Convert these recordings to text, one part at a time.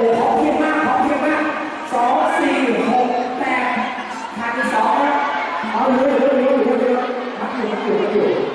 โอ้ของเทียบมากของเทียบมากสองสี่หกแปดขาดอีกสองนะเอาเลยเลยเลยเลยเลยมัดอยู่มัดอยู่มัดอยู่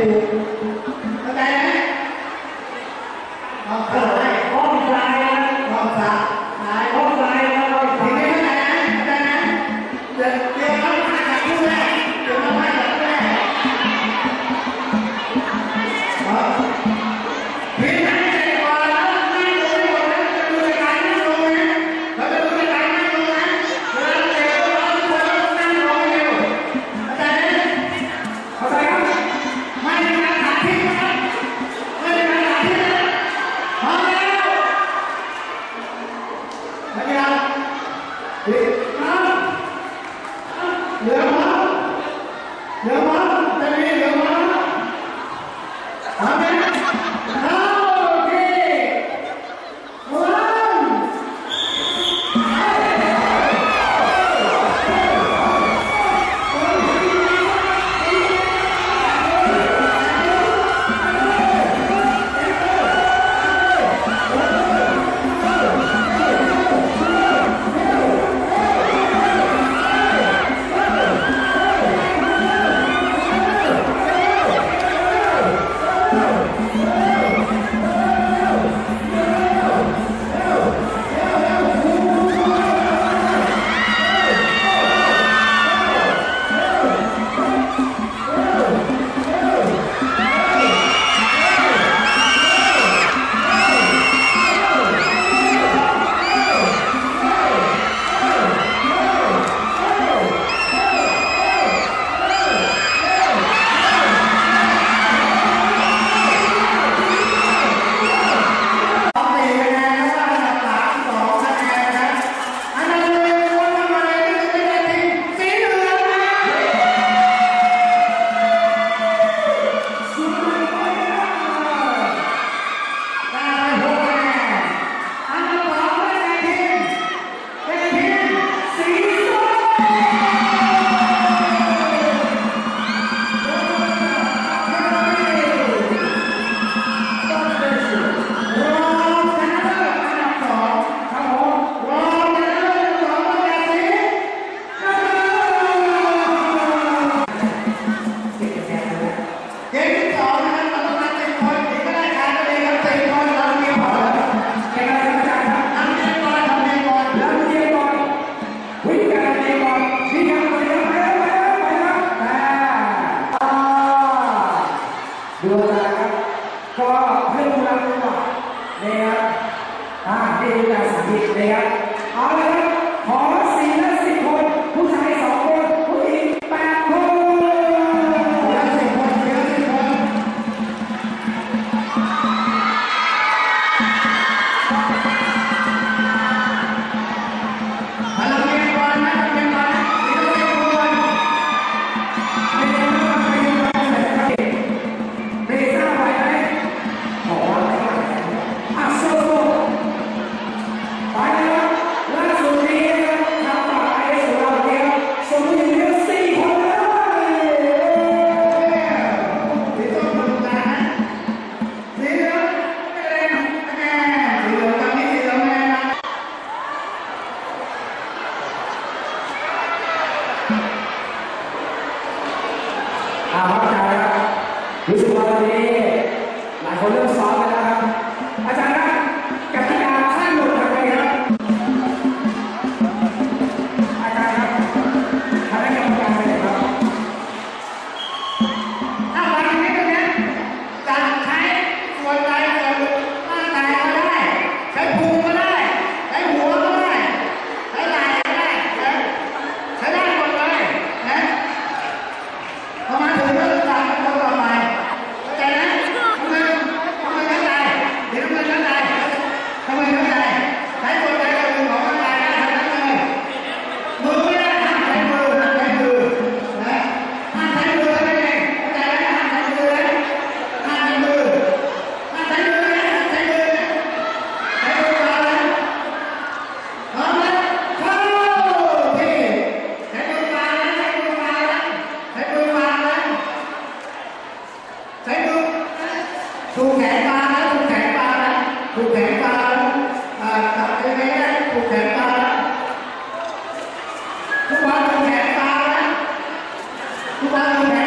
tempo วันนี้หลายคนเริ่มซ้อมกันแล้วครับ อาจารย์ครับ Bukan